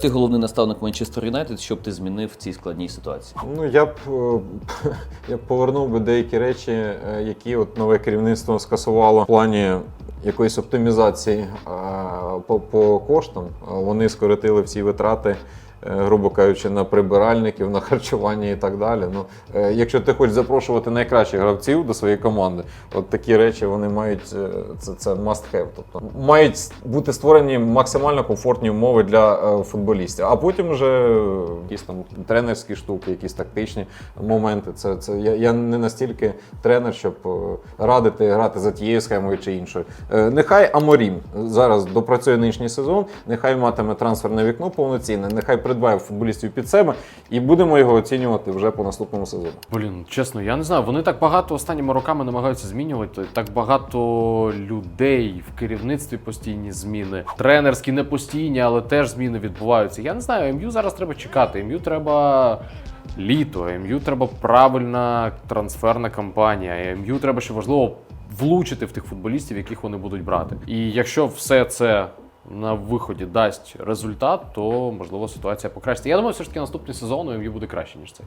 Ти головний наставник Манчестер Юнайтед, що б ти змінив в цій складній ситуації? Ну, я б, е, я б повернув би деякі речі, е, які от нове керівництво скасувало в плані якоїсь оптимізації е, по, по коштам. Вони скоротили всі витрати. Е, Грубо кажучи, на прибиральників, на харчування і так далі. Ну, е, якщо ти хочеш запрошувати найкращих гравців до своєї команди, от такі речі вони мають е, це, це must have. Тобто мають бути створені максимально комфортні умови для футболістів. А потім вже якісь там тренерські штуки, якісь тактичні моменти. Це, це я, я не настільки тренер, щоб радити грати за тією схемою чи іншою. Нехай Аморім зараз допрацює нинішній сезон, нехай матиме трансферне вікно повноцінне, нехай придбає футболістів під себе, і будемо його оцінювати вже по наступному сезону. Блін, чесно, я не знаю. Вони так багато останніми роками намагаються змінювати. Так багато людей в керівництві постійні зміни. Тренерські не постійні, але теж зміни відбуваються. Я не знаю, МЮ зараз треба чекати. МЮ треба. Літо, МЮ треба правильна трансферна кампанія. МЮ треба ще важливо влучити в тих футболістів, яких вони будуть брати. І якщо все це на виході дасть результат, то можливо ситуація покращиться. Я думаю, все ж таки наступний сезон у МЮ буде краще ніж цей.